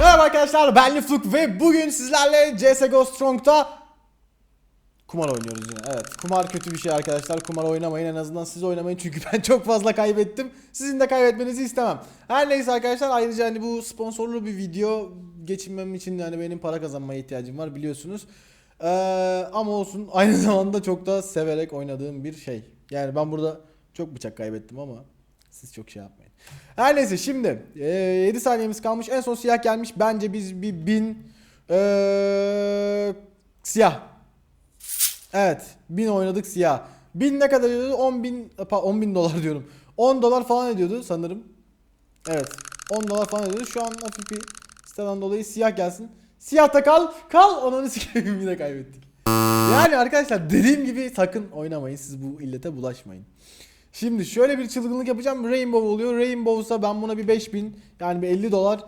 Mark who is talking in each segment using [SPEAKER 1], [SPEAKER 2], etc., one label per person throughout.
[SPEAKER 1] Merhaba arkadaşlar ben Lifluk ve bugün sizlerle CSGO Strong'da kumar oynuyoruz yine. Evet kumar kötü bir şey arkadaşlar. Kumar oynamayın en azından siz oynamayın çünkü ben çok fazla kaybettim. Sizin de kaybetmenizi istemem. Her neyse arkadaşlar ayrıca hani bu sponsorlu bir video geçinmem için yani benim para kazanmaya ihtiyacım var biliyorsunuz. Ee, ama olsun aynı zamanda çok da severek oynadığım bir şey. Yani ben burada çok bıçak kaybettim ama siz çok şey yapmayın. Her neyse şimdi e, 7 saniyemiz kalmış. En son siyah gelmiş. Bence biz bir bin e, siyah. Evet. Bin oynadık siyah. Bin ne kadar ediyordu? 10 bin, pa- 10 bin dolar diyorum. 10 dolar falan ediyordu sanırım. Evet. 10 dolar falan ediyordu. Şu an hafif bir siteden dolayı siyah gelsin. Siyahta kal. Kal. Onu sikeyim yine kaybettik. Yani arkadaşlar dediğim gibi sakın oynamayın. Siz bu illete bulaşmayın. Şimdi şöyle bir çılgınlık yapacağım. Rainbow oluyor. Rainbow'sa ben buna bir 5000 yani bir 50 dolar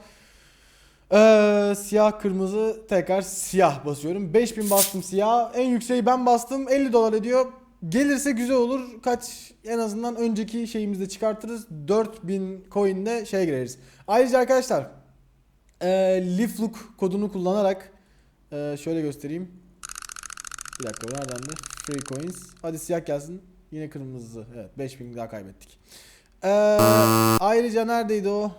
[SPEAKER 1] ee, siyah kırmızı tekrar siyah basıyorum. 5000 bastım siyah. En yükseği ben bastım. 50 dolar ediyor. Gelirse güzel olur. Kaç en azından önceki şeyimizde çıkartırız. 4000 coin'de şey gireriz. Ayrıca arkadaşlar e, Liflook kodunu kullanarak e, şöyle göstereyim. Bir dakika nereden de? Free coins. Hadi siyah gelsin. Yine kırmızı. Evet 5000 daha kaybettik. Ee, ayrıca neredeydi o?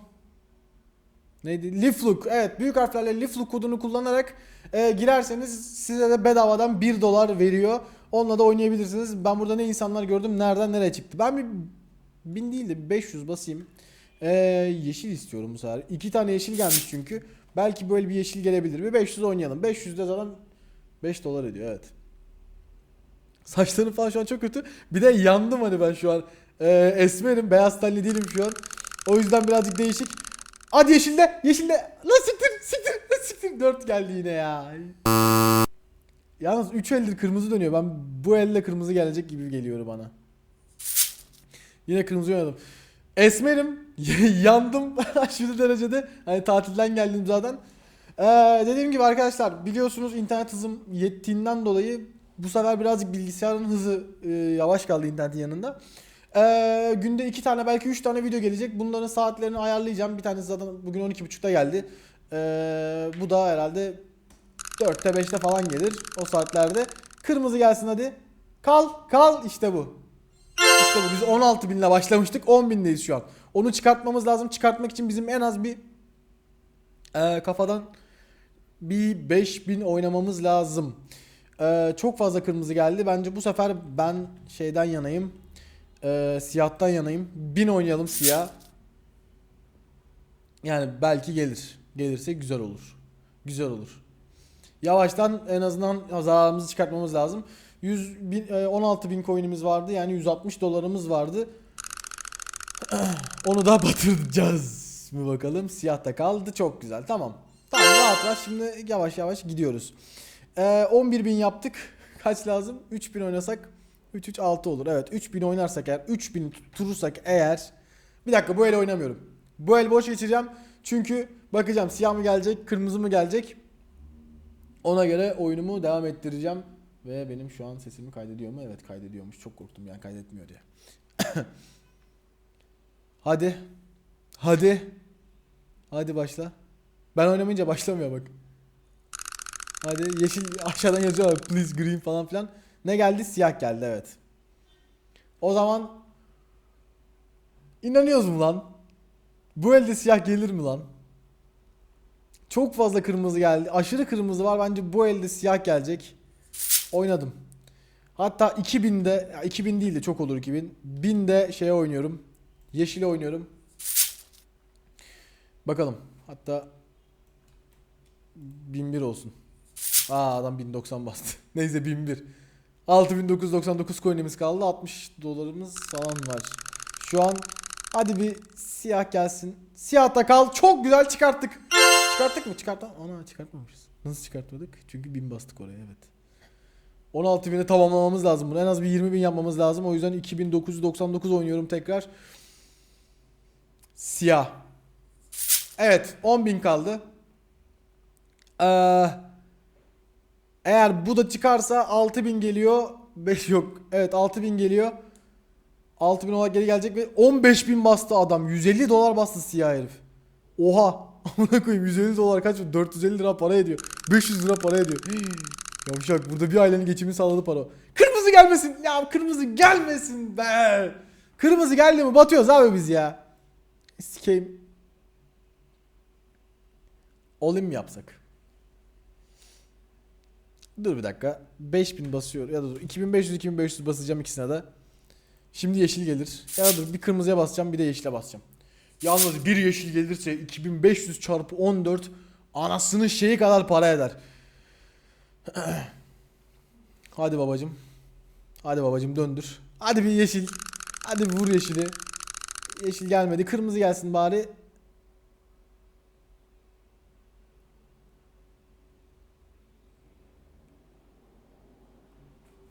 [SPEAKER 1] Neydi? Liflook. Evet büyük harflerle Liflook kodunu kullanarak e, girerseniz size de bedavadan 1 dolar veriyor. Onunla da oynayabilirsiniz. Ben burada ne insanlar gördüm nereden nereye çıktı. Ben bir 1000 değil de bir 500 basayım. Ee, yeşil istiyorum bu sefer. İki tane yeşil gelmiş çünkü. Belki böyle bir yeşil gelebilir. Bir 500 oynayalım. 500 de zaten 5 dolar ediyor evet. Saçlarım falan şu an çok kötü. Bir de yandım hani ben şu an. Ee, esmerim. Beyaz tenli değilim şu an. O yüzden birazcık değişik. Hadi yeşilde. Yeşilde. Lan siktir. Siktir. Siktir. 4 geldi yine ya. Yalnız 3 eldir kırmızı dönüyor. Ben bu elle kırmızı gelecek gibi geliyor bana. Yine kırmızı oynadım. Esmerim. yandım aşırı derecede. Hani tatilden geldim zaten. Ee, dediğim gibi arkadaşlar biliyorsunuz internet hızım yettiğinden dolayı bu sefer birazcık bilgisayarın hızı e, yavaş kaldı internetin yanında. Ee, günde iki tane belki üç tane video gelecek. Bunların saatlerini ayarlayacağım. Bir tanesi zaten bugün 12.30'da geldi. Ee, bu da herhalde 4'te 5'te falan gelir o saatlerde. Kırmızı gelsin hadi. Kal kal işte bu. Bu. Biz 16 binle başlamıştık. 10 bindeyiz şu an. Onu çıkartmamız lazım. Çıkartmak için bizim en az bir e, kafadan bir 5000 oynamamız lazım. Ee, çok fazla kırmızı geldi. Bence bu sefer ben şeyden yanayım. Ee, siyahtan yanayım. 1000 oynayalım siyah. Yani belki gelir. Gelirse güzel olur. Güzel olur. Yavaştan en azından zararımızı çıkartmamız lazım. 100 bin, e, 16 bin coin'imiz vardı. Yani 160 dolarımız vardı. Onu da batıracağız mı bakalım. Siyahta kaldı. Çok güzel. Tamam. Tamam rahat rahat. Şimdi yavaş yavaş gidiyoruz. Ee, 11 bin yaptık. Kaç lazım? 3000 oynasak 3 3 6 olur. Evet 3000 oynarsak eğer 3000 tutturursak eğer bir dakika bu el oynamıyorum. Bu el boş geçireceğim. Çünkü bakacağım siyah mı gelecek, kırmızı mı gelecek. Ona göre oyunumu devam ettireceğim. Ve benim şu an sesimi kaydediyor mu? Evet kaydediyormuş. Çok korktum yani kaydetmiyor diye. Hadi. Hadi. Hadi başla. Ben oynamayınca başlamıyor bak. Hadi yeşil aşağıdan yazıyor please green falan filan. Ne geldi? Siyah geldi evet. O zaman inanıyoruz mu lan? Bu elde siyah gelir mi lan? Çok fazla kırmızı geldi. Aşırı kırmızı var. Bence bu elde siyah gelecek. Oynadım. Hatta 2000'de ya 2000 değil de çok olur 2000. 1000'de şeye oynuyorum. Yeşile oynuyorum. Bakalım. Hatta 1001 olsun. Aa adam 1090 bastı. Neyse 1001. 6999 coin'imiz kaldı. 60 dolarımız falan var. Şu an hadi bir siyah gelsin. Siyah da kal. Çok güzel çıkarttık. Çıkarttık mı? Çıkarttık. Ana çıkartmamışız. Nasıl çıkartmadık? Çünkü 1000 bastık oraya evet. 16 bini tamamlamamız lazım bunu. En az bir 20 bin yapmamız lazım. O yüzden 2999 oynuyorum tekrar. Siyah. Evet 10 bin kaldı. Ee, eğer bu da çıkarsa 6000 geliyor. 5 yok. Evet 6000 geliyor. 6000 olarak geri gelecek ve 15000 bastı adam. 150 dolar bastı siyah herif. Oha. Amına koyayım 150 dolar kaç? 450 lira para ediyor. 500 lira para ediyor. Yavşak burada bir ailenin geçimini sağladı para. Kırmızı gelmesin. Ya kırmızı gelmesin be. Kırmızı geldi mi batıyoruz abi biz ya. Sikeyim. Olim yapsak? Dur bir dakika. 5000 basıyor ya da dur 2500 2500 basacağım ikisine de. Şimdi yeşil gelir. Ya da dur bir kırmızıya basacağım bir de yeşile basacağım. Yalnız bir yeşil gelirse 2500 çarpı 14 anasının şeyi kadar para eder. Hadi babacım. Hadi babacım döndür. Hadi bir yeşil. Hadi bir vur yeşili. Yeşil gelmedi. Kırmızı gelsin bari.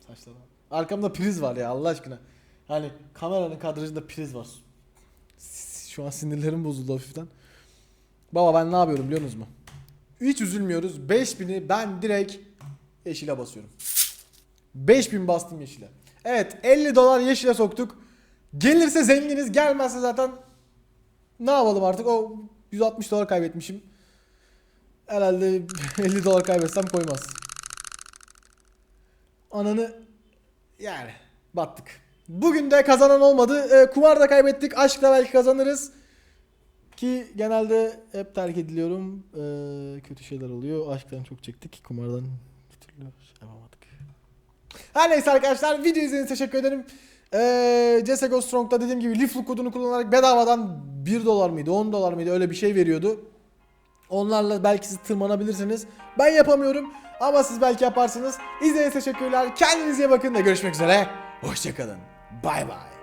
[SPEAKER 1] Saçlarım. Arkamda priz var ya Allah aşkına. Hani kameranın kadrajında priz var. Şu an sinirlerim bozuldu hafiften. Baba ben ne yapıyorum biliyor musunuz mu? Hiç üzülmüyoruz. 5000'i ben direkt yeşile basıyorum. 5000 bastım yeşile. Evet 50 dolar yeşile soktuk. Gelirse zenginiz gelmezse zaten ne yapalım artık o 160 dolar kaybetmişim. Herhalde 50 dolar kaybetsem koymaz. Ananı yani battık. Bugün de kazanan olmadı. E, kumarda kaybettik. Aşkla belki kazanırız. Ki genelde hep terk ediliyorum. E, kötü şeyler oluyor. Aşktan çok çektik. Kumardan yapamadık. Her neyse arkadaşlar video izlediğiniz için teşekkür ederim. Ee, CSGO Strong'da dediğim gibi Liflu kodunu kullanarak bedavadan 1 dolar mıydı 10 dolar mıydı öyle bir şey veriyordu. Onlarla belki siz tırmanabilirsiniz. Ben yapamıyorum ama siz belki yaparsınız. İzlediğiniz için teşekkürler. Kendinize iyi bakın ve görüşmek üzere. Hoşçakalın. Bay bay.